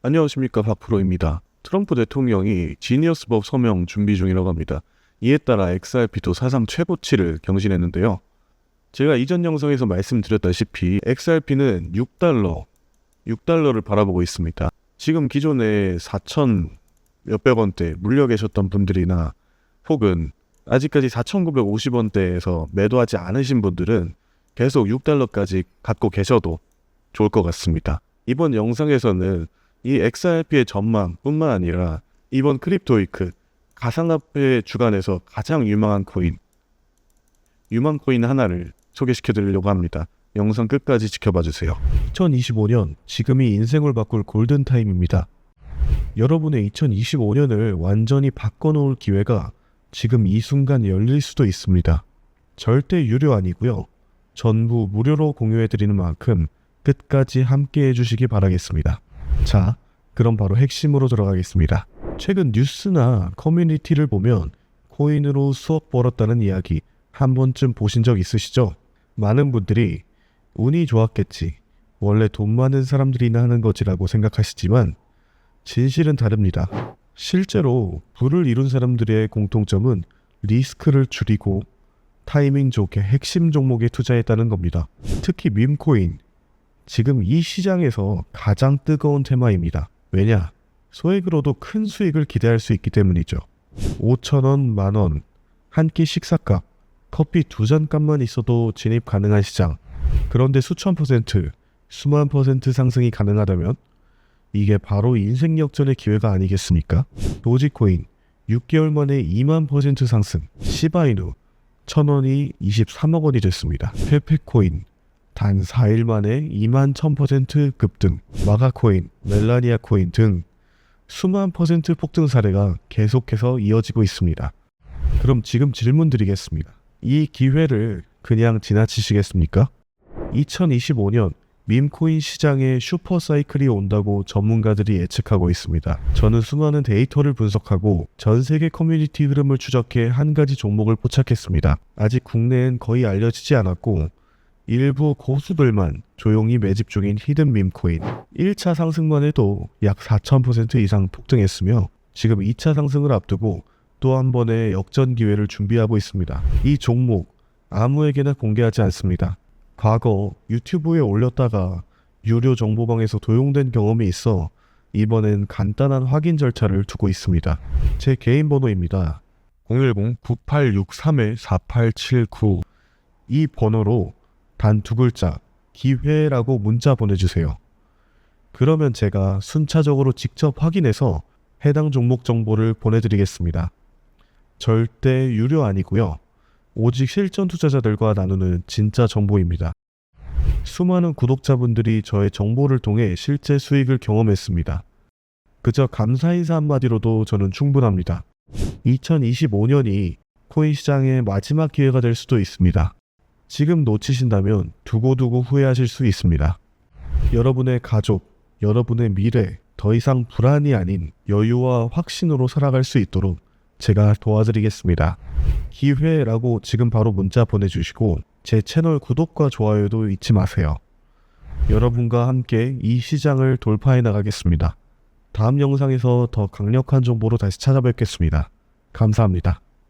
안녕하십니까 박프로입니다. 트럼프 대통령이 지니어스법 서명 준비 중이라고 합니다. 이에 따라 XRP도 사상 최고치를 경신했는데요. 제가 이전 영상에서 말씀드렸다시피 XRP는 6달러, 6달러를 바라보고 있습니다. 지금 기존에 4천 몇백 원대 물려 계셨던 분들이나 혹은 아직까지 4,950원대에서 매도하지 않으신 분들은 계속 6달러까지 갖고 계셔도 좋을 것 같습니다. 이번 영상에서는 이 XRP의 전망뿐만 아니라 이번 크립토이크 가상화폐 주간에서 가장 유망한 코인 유망 코인 하나를 소개시켜 드리려고 합니다. 영상 끝까지 지켜봐 주세요. 2025년 지금이 인생을 바꿀 골든 타임입니다. 여러분의 2025년을 완전히 바꿔놓을 기회가 지금 이 순간 열릴 수도 있습니다. 절대 유료 아니고요. 전부 무료로 공유해 드리는 만큼 끝까지 함께 해주시기 바라겠습니다. 자, 그럼 바로 핵심으로 들어가겠습니다. 최근 뉴스나 커뮤니티를 보면 코인으로 수억 벌었다는 이야기 한 번쯤 보신 적 있으시죠? 많은 분들이 운이 좋았겠지. 원래 돈 많은 사람들이나 하는 거지라고 생각하시지만 진실은 다릅니다. 실제로 부를 이룬 사람들의 공통점은 리스크를 줄이고 타이밍 좋게 핵심 종목에 투자했다는 겁니다. 특히 밈코인. 지금 이 시장에서 가장 뜨거운 테마입니다. 왜냐? 소액으로도 큰 수익을 기대할 수 있기 때문이죠. 5천원, 만원, 한 끼 식사값, 커피 두 잔 값만 있어도 진입 가능한 시장. 그런데 수천 퍼센트, 수만 퍼센트 상승이 가능하다면 이게 바로 인생 역전의 기회가 아니겠습니까? 도지코인 6개월 만에 2만 퍼센트 상승, 시바이누 1000원이 23억 원이 됐습니다. 페페코인 단 4일 만에 2만 1000% 급등, 마가코인, 멜라니아 코인 등 수만 퍼센트 폭등 사례가 계속해서 이어지고 있습니다. 그럼 지금 질문 드리겠습니다. 이 기회를 그냥 지나치시겠습니까? 2025년 밈코인 시장에 슈퍼사이클이 온다고 전문가들이 예측하고 있습니다. 저는 수많은 데이터를 분석하고 전 세계 커뮤니티 흐름을 추적해 한 가지 종목을 포착했습니다. 아직 국내엔 거의 알려지지 않았고 일부 고수들만 조용히 매집 중인 히든 밈코인 1차 상승만 해도 약 4,000% 이상 폭등했으며 지금 2차 상승을 앞두고 또 한 번의 역전 기회를 준비하고 있습니다. 이 종목 아무에게나 공개하지 않습니다. 과거 유튜브에 올렸다가 유료 정보방에서 도용된 경험이 있어 이번엔 간단한 확인 절차를 두고 있습니다. 제 개인 번호입니다. 010-9863-4879 이 번호로 단 두 글자 기회라고 문자 보내주세요. 그러면 제가 순차적으로 직접 확인해서 해당 종목 정보를 보내드리겠습니다. 절대 유료 아니고요. 오직 실전 투자자들과 나누는 진짜 정보입니다. 수많은 구독자분들이 저의 정보를 통해 실제 수익을 경험했습니다. 그저 감사 인사 한마디로도 저는 충분합니다. 2025년이 코인 시장의 마지막 기회가 될 수도 있습니다. 지금 놓치신다면 두고두고 후회하실 수 있습니다. 여러분의 가족, 여러분의 미래, 더 이상 불안이 아닌 여유와 확신으로 살아갈 수 있도록 제가 도와드리겠습니다. 기회라고 지금 바로 문자 보내주시고 제 채널 구독과 좋아요도 잊지 마세요. 여러분과 함께 이 시장을 돌파해 나가겠습니다. 다음 영상에서 더 강력한 정보로 다시 찾아뵙겠습니다. 감사합니다.